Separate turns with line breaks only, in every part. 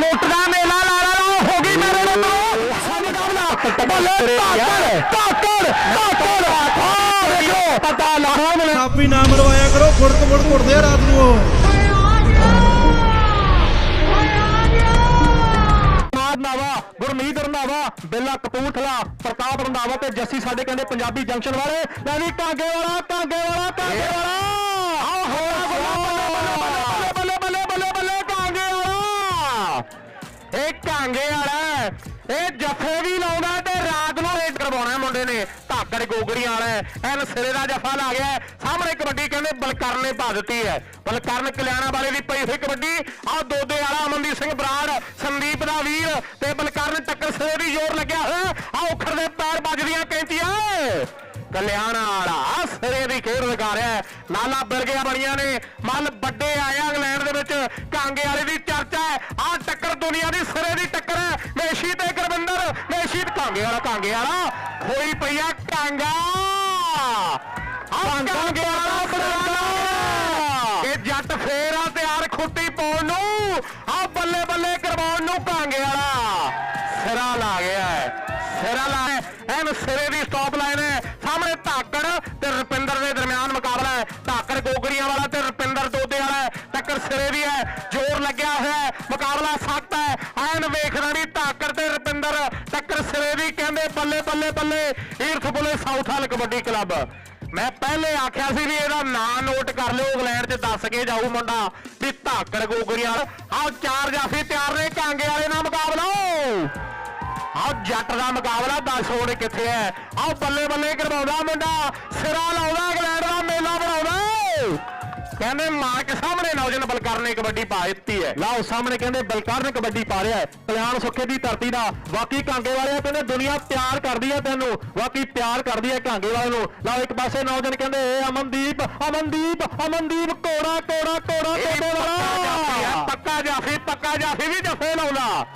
ਲੁੱਟ ਦਾ ਮੇਲਾ ਲਾ ਲਾ ਲਾ ਹੋ ਗਈ ਮੇਰੇ ਨਾਲ ਬੱਲੇ ਆ ਦੇਖੋ ਪਤਾ ਮਿਲੇ
ਆਪੀ ਕਰੋ ਆ ਰਾਤ ਨੂੰ ਉਹ।
ਮਾਰ ਨਾਵਾ ਗੁਰਮੀਤ ਰੰਧਾਵਾ ਬੇਲਾ ਕਪੂਰਥਲਾ ਪ੍ਰਤਾਪ ਰੰਧਾਵਾ ਤੇ ਜੱਸੀ ਸਾਡੇ ਕਹਿੰਦੇ ਪੰਜਾਬੀ ਜੰਕਸ਼ਨ ਵਾਲੇ। ਲੈ ਵੀ ਕਾਂਗੇ ਵਾਲਾ ਕਾਂਗੇ ਵਾਲਾ ਕਾਂਗੇ ਵਾਲਾ ਆਹ। ਇਹ ਵਾਲਾ। ਇਹ ਜੱਫੇ ਵੀ ਲਾਉਂਦਾ ਤੇ ਰਾਤ ਨੂੰ ਰੇਡ ਕਰਵਾਉਣਾ ਮੁੰਡੇ ਨੇ। ਧਾਕੜ ਗੋਗੜੀਆਂ ਵਾਲਾ ਐਨ ਸਿਰੇ ਦਾ ਜੱਫਾ ਲਾ ਗਿਆ ਸਾਹਮਣੇ ਕਬੱਡੀ ਕਹਿੰਦੇ ਬਲਕਰਨ ਨੇ ਪਾ ਦਿੱਤੀ ਹੈ। ਬਲਕਰਨ ਕਲਿਆਣਾ ਵਾਲੇ ਦੀ ਪਈ ਹੋਈ ਕਬੱਡੀ। ਆਹ ਦੋਦੇ ਵਾਲਾ ਅਮਨਦੀਪ ਸਿੰਘ ਬਰਾੜ, ਸੰਦੀਪ ਦਾ ਵੀਰ ਤੇ ਬਲਕਰਨ ਟੱਕਰ ਸਿਰੇ ਦੀ ਜ਼ੋਰ ਲੱਗਿਆ ਹੋਇਆ। ਆਹ ਉਖੜ ਦੇ ਪੈਰ ਵੱਜਦੀਆਂ ਕੈਂਤੀਆਂ ਕਲਿਆਣਾ ਵਾਲਾ। ਸਿਰੇ ਦੀ ਖੇਡ ਲਗਾ ਰਿਹਾ ਹੈ। ਨਾਲਾ ਬਿਰਗੀਆਂ ਬਣੀਆਂ ਨੇ। ਮੱਲ ਵੱਡੇ ਆਇਆ ਇੰਗਲੈਂਡ ਦੇ ਵਿੱਚ। ਕਾਂਗੇ ਵਾਲੇ ਦੀ ਚਰਚਾ ਹੈ। ਆਹ ਟੱਕਰ ਦੁਨੀਆ ਦੀ ਸਿਰੇ ਦੀ ਟੱਕਰ ਹੈ। ਮੇਸ਼ੀ ਤੇ ਗੁਰਵਿੰਦਰ ਮੇਸ਼ੀ ਕਾਂਗੇ ਵਾਲਾ ਕਾਂਗੇ ਵਾਲਾ। ਹੋਈ ਪਈ ਆ ਕਾਂਗਾ ਆਹ ਕਾਂਗੇ ਵਾਲਾ ਬੜਾ ਇਹ ਜੱਟ ਫੇਰ ਆ ਤਿਆਰ ਖੁੱਟੀ ਪਾਉਣ ਨੂੰ। ਆ ਬੱਲੇ ਬੱਲੇ ਕਰਵਾਉਣ ਨੂੰ ਕਾਂਗੇ ਵਾਲਾ। ਸਿਰਾ ਲਾ ਗਿਆ ਹੈ। ਸਿਰਾ ਲਾ ਐਨ ਸਿਰੇ ਦੀ ਸਟਾਪ ਲਾਈਨ ਟੱਕਰ ਸਿਰੇ ਹੈ, ਜ਼ੋਰ ਲੱਗਿਆ ਹੋਇਆ ਹੈ, ਮੁਕਾਬਲਾ ਸਖਤ ਹੈ। ਐਨ ਵੇਖਦਾ ਨਹੀਂ ਧਾਕੜ ਤੇ ਰੁਪਿੰਦਰ, ਟੱਕਰ ਸਿਰੇ ਦੀ ਕਹਿੰਦੇ ਬੱਲੇ ਬੱਲੇ ਬੱਲੇ। ਈਰਥ ਬੁਲੇ ਸਾਊਥ ਹਾਲ ਕਬੱਡੀ ਕਲੱਬ। ਮੈਂ ਪਹਿਲੇ ਆਖਿਆ ਸੀ ਵੀ ਇਹਦਾ ਨਾਂ ਨੋਟ ਕਰ ਲਿਓ, ਇੰਗਲੈਂਡ 'ਚ ਦੱਸ ਕੇ ਜਾਊ ਮੁੰਡਾ ਵੀ ਧਾਕੜ ਗੋਗੜੀਆਂ ਆਹ ਚਾਰ ਜਾਫੀ ਤਿਆਰ ਨੇ, ਕਾਂਗੇ ਵਾਲੇ ਨਾਲ ਮੁਕਾਬਲਾ। ਆਹ ਜੱਟ ਦਾ ਮੁਕਾਬਲਾ, ਦੱਸ ਹੋਣੇ ਕਿੱਥੇ ਐ ਆਹ ਬੱਲੇ ਬੱਲੇ ਕਰਵਾਉਂਦਾ ਮੁੰਡਾ, ਸਿਰਾ ਲਾਉਂਦਾ, ਇੰਗਲੈਂਡ ਦਾ ਮੇਲਾ ਬਣਾਉਂਦਾ। ਕਹਿੰਦੇ ਮਾਂ ਕੇ ਸਾਹਮਣੇ ਨੌਜਵਾਨ ਬਲਕਰਨ ਨੇ ਕਬੱਡੀ ਪਾ ਦਿੱਤੀ ਹੈ। ਲਓ ਸਾਹਮਣੇ ਕਹਿੰਦੇ ਬਲਕਰਨ ਕਬੱਡੀ ਪਾ ਰਿਹਾ ਹੈ। ਕਲਿਆਣ ਸੁੱਖੇ ਦੀ ਧਰਤੀ ਦਾ ਬਾਕੀ ਕਾਂਗੇ ਵਾਲੇ ਕਹਿੰਦੇ ਦੁਨੀਆ ਪਿਆਰ ਕਰਦੀ ਹੈ ਤੈਨੂੰ ਬਾਕੀ ਪਿਆਰ ਕਰਦੀ ਹੈ ਕਾਂਗੇ ਵਾਲੇ ਨੂੰ। ਲਓ ਇੱਕ ਪਾਸੇ ਨੌਜਵਾਨ ਕਹਿੰਦੇ ਏ ਅਮਨਦੀਪ ਅਮਨਦੀਪ ਅਮਨਦੀਪ ਕੋੜਾ ਕੋੜਾ ਕੋੜਾ ਕੋੜੇ ਵਾਲਾ। ਪੱਕਾ ਜਾਫੀ ਪੱਕਾ ਜਾਫੀ ਵੀ ਜਫੇ ਲਾਉਂਦਾ।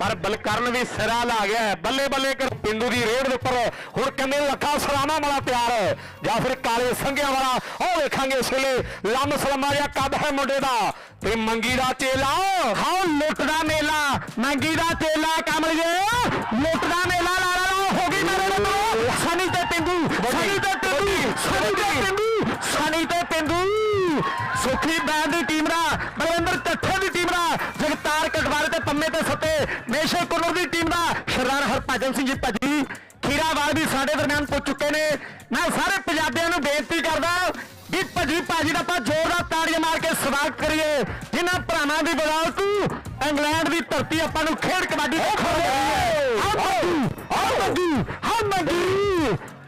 ਪਰ ਬਲਕਰਨ ਵੀ ਸਿਰਾ ਲਾ ਗਿਆ ਹੈ। ਬੱਲੇ ਬੱਲੇ ਕਰ ਪਿੰਡੂ ਦੀ ਰੇਡ ਦੇ ਉੱਪਰ ਹੁਣ ਕਹਿੰਦੇ ਲੱਖਾ ਸਲਾਮਾ ਵਾਲਾ ਤਿਆਰ ਹੈ ਜਾਂ ਫਿਰ ਕਾਲੇ ਸੰਘਿਆਂ ਵਾਲਾ ਉਹ ਵੇਖਾਂਗੇ ਇਸ ਵੇਲੇ ਲੰਮ ਸਲਮਾ ਜਿਹਾ ਕੱਦ ਹੈ ਮੁੰਡੇ ਦਾ ਤੇ ਮੰਗੀ ਦਾ ਚੇਲਾ ਹਾਂ ਲੁੱਟ ਦਾ ਮੇਲਾ ਮੰਗੀ ਦਾ ਚੇਲਾ ਕਮਲੀਏ ਲੁੱਟ ਦਾ ਮੇਲਾ ਸੁਖੀ ਬੈਂਡ ਦੀ ਟੀਮ ਦਾ ਬਲਵਿੰਦਰ ਚੱਠੇ ਦੀ ਟੀਮ ਦਾ ਜਗਤਾਰ ਕਟਵਾਰੇ ਤੇ ਪੰਮੇ ਤੇ ਸੱਤੇ ਨੇਸ਼ੇ ਕੁਲਰ ਦੀ ਟੀਮ ਦਾ ਸਰਦਾਰ ਹਰਭਜਨ ਸਿੰਘ ਜੀ ਭੱਜੀ ਖੀਰਾਵਾਲ ਵੀ ਸਾਡੇ ਦਰਮਿਆਨ ਪੁੱਜ ਚੁੱਕੇ ਨੇ। ਮੈਂ ਸਾਰੇ ਪੰਜਾਬੀਆਂ ਨੂੰ ਬੇਨਤੀ ਕਰਦਾ ਵੀ ਭੱਜੀ ਭਾਜੀ ਦਾ ਆਪਾਂ ਜ਼ੋਰਦਾਰ ਤਾੜੀਆਂ ਮਾਰ ਕੇ ਸਵਾਗਤ ਕਰੀਏ। ਜਿਨ੍ਹਾਂ ਭਰਾਵਾਂ ਦੀ ਬਦੌਲਤ ਇੰਗਲੈਂਡ ਦੀ ਧਰਤੀ ਆਪਾਂ ਨੂੰ ਖੇਡ ਕਬੱਡੀ ਦਿਖਾਉਂਦੀ ਹੈ ਮੰਗੀ ਹਾਂ ਮੰਗੀ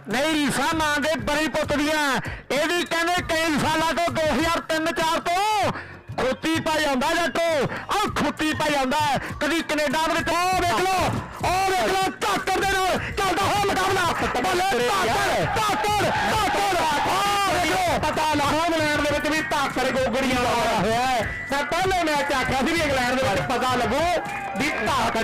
ਨਹੀਂ ਰੀਸਾ ਮਾਂ ਦੇ ਬੜੀ ਪੁੱਤ ਦੀਆਂ। ਇਹ ਵੀ ਕਹਿੰਦੇ ਕਈ ਸਾਲਾਂ ਤੋਂ 2003-4 ਤੋਂ ਖੁੱਤੀ ਪਾ ਜਾਂਦਾ ਜੱਟੋ। ਆ ਖੁੱਤੀ ਪਾ ਜਾਂਦਾ। ਕਦੀ ਕੈਨੇਡਾ ਵਿੱਚ ਉਹ ਵੇਖ ਲਓ ਉਹ ਵੇਖ ਲਓ ਪਤਾ ਲਾਹੋ ਇੰਗਲੈਂਡ ਦੇ ਵਿੱਚ ਵੀ ਧਾਕਰ ਗੋਗੜੀਆਂ ਲਾਇਆ ਹੋਇਆ ਹੈ। ਮੈਂ ਪਹਿਲੇ ਮੈਚ ਆਖਿਆ ਸੀ ਵੀ ਇੰਗਲੈਂਡ ਦੇ ਵਿੱਚ ਪਤਾ ਲੱਗੂ ਵੀ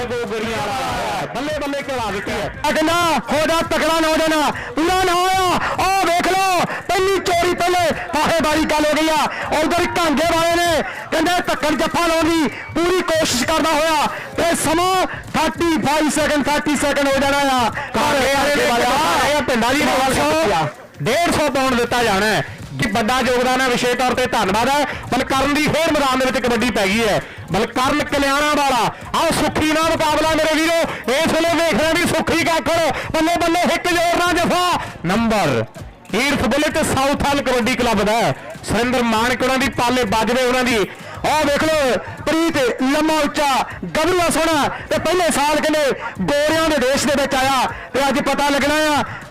ਗੋਗੜੀਆਂ ਹੈ। ਬੱਲੇ ਬੱਲੇ ਖਿਲਾ ਦਿੱਤੀ ਹੈ। ਅਗਲਾ ਹੋ ਜਾ ਤਕੜਾ ਨੌਜਵਾਨ। ਪੂਰਾ ਨਾ ਹੋਇਆ। ਉਹ ਵੇਖ ਲਓ ਪਹਿਲੀ ਚੋਰੀ ਪਹਿਲੇ। ਆਹੇ ਬਾਰੀ ਗੱਲ ਹੋ ਗਈ ਆ। ਉਧਰ ਕਾਂਗੇ ਵਾਲੇ ਨੇ। ਕਹਿੰਦੇ ਧੱਕਣ ਜੱਫਾ ਲਾਉਣ ਦੀ। ਕੋਸ਼ਿਸ਼ ਕਰਦਾ ਹੋਇਆ ਤੇ ਸਮਾਂ 35 ਸੈਕਿੰਡ 30 ਸੈਕਿੰਡ ਹੋ ਜਾਣਾ ਆ। ਇਹ ਪਿੰਡਾਂ ਦੀ ਰਵਾਲ 150 ਪਾਉਂਡ ਦਿੱਤਾ ਜਾਣਾ ਹੈ ਕਿ ਵੱਡਾ ਯੋਗਦਾਨ ਹੈ ਵਿਸ਼ੇਸ਼ ਤੌਰ ਤੇ ਧੰਨਵਾਦ ਹੈ। ਬਲਕਰਨ ਦੀ ਫੇਰ ਮੈਦਾਨ ਦੇ ਵਿੱਚ ਕਬੱਡੀ ਪੈ ਗਈ ਹੈ। ਬਲਕਰਨ ਕਲਿਆਣਾ ਵਾਲਾ ਆਹ ਸੁੱਖੀ ਨਾਲ ਮੁਕਾਬਲਾ ਮੇਰੇ ਵੀਰੋ ਇਸ ਵੇਲੇ ਵੇਖ ਰਹੇ ਵੀ ਸੁੱਖੀ ਕਾਕੜ ਬੱਲੇ ਬੱਲੇ ਹਿੱਕ ਜੋਰ ਨਾਲ ਜਫਾ। ਨੰਬਰ ਈਰਥ ਬੁੱਲੇ ਤੇ ਸਾਊਥ ਹਾਲ ਕਬੱਡੀ ਕਲੱਬ ਦਾ ਹੈ। ਸੁਰਿੰਦਰ ਮਾਨਕ ਉਹਨਾਂ ਦੀ ਪਾਲੇ ਬਾਜਵੇ ਉਹਨਾਂ ਦੀ ਆਹ ਵੇਖ ਲਓ ਪ੍ਰੀਤ ਲੰਮਾ ਉੱਚਾ ਗੱਭਰੂਆ ਸੋਹਣਾ ਤੇ ਪਹਿਲੇ ਸਾਲ ਕਹਿੰਦੇ ਗੋਰਿਆਂ ਦੇ ਦੇਸ਼ ਦੇ ਵਿੱਚ ਆਇਆ ਤੇ ਅੱਜ ਪਤਾ ਲੱਗਣਾ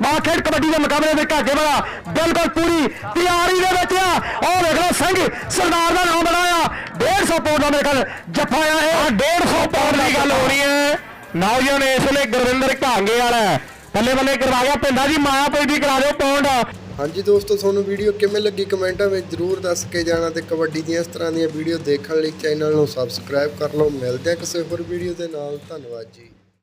ਆ ਖੇਡ ਕਬੱਡੀ ਦੇ ਮੁਕਾਬਲੇ ਦੇ ਘਾਗੇ ਵਾਲਾ ਬਿਲਕੁਲ ਪੂਰੀ ਤਿਆਰੀ ਦੇ ਵਿੱਚ ਆ। ਆਹ ਵੇਖ ਲਓ ਸਿੰਘ ਸਰਦਾਰ ਦਾ ਨਾਮ ਬਣਾਇਆ 150 ਪਾਉਂਡ ਦਾ ਮੇਰੇ ਖਿਆਲ ਜੱਫਾ ਆ ਇਹ। 150 ਪਾਉਂਡ ਦੀ ਗੱਲ ਹੋ ਰਹੀ ਹੈ। ਨੌਜਵਾਨ ਇਸ ਵੇਲੇ ਗੁਰਵਿੰਦਰ ਘਾਂਗੇ ਵਾਲਾ। ਬੱਲੇ ਬੱਲੇ ਕਰਵਾ ਗਿਆ ਪਿੰਡਾਂ ਦੀ ਮਾਂ ਪਈ ਦੀ ਕਰਾ ਦਿਓ ਪਾਉਂਡ
ਹਾਂਜੀ ਦੋਸਤੋ, ਤੁਹਾਨੂੰ ਵੀਡੀਓ ਕਿਵੇਂ ਲੱਗੀ ਕਮੈਂਟਾਂ ਵਿੱਚ ਜਰੂਰ ਦੱਸ ਕੇ ਜਾਣਾ ਤੇ ਕਬੱਡੀ ਦੀਆਂ ਇਸ ਤਰ੍ਹਾਂ ਦੀਆਂ ਵੀਡੀਓ ਦੇਖਣ ਲਈ ਚੈਨਲ ਨੂੰ ਸਬਸਕ੍ਰਾਈਬ ਕਰ ਲਓ। ਮਿਲਦੇ ਹਾਂ ਕਿਸੇ ਹੋਰ ਵੀਡੀਓ ਦੇ ਨਾਲ। ਧੰਨਵਾਦ ਜੀ।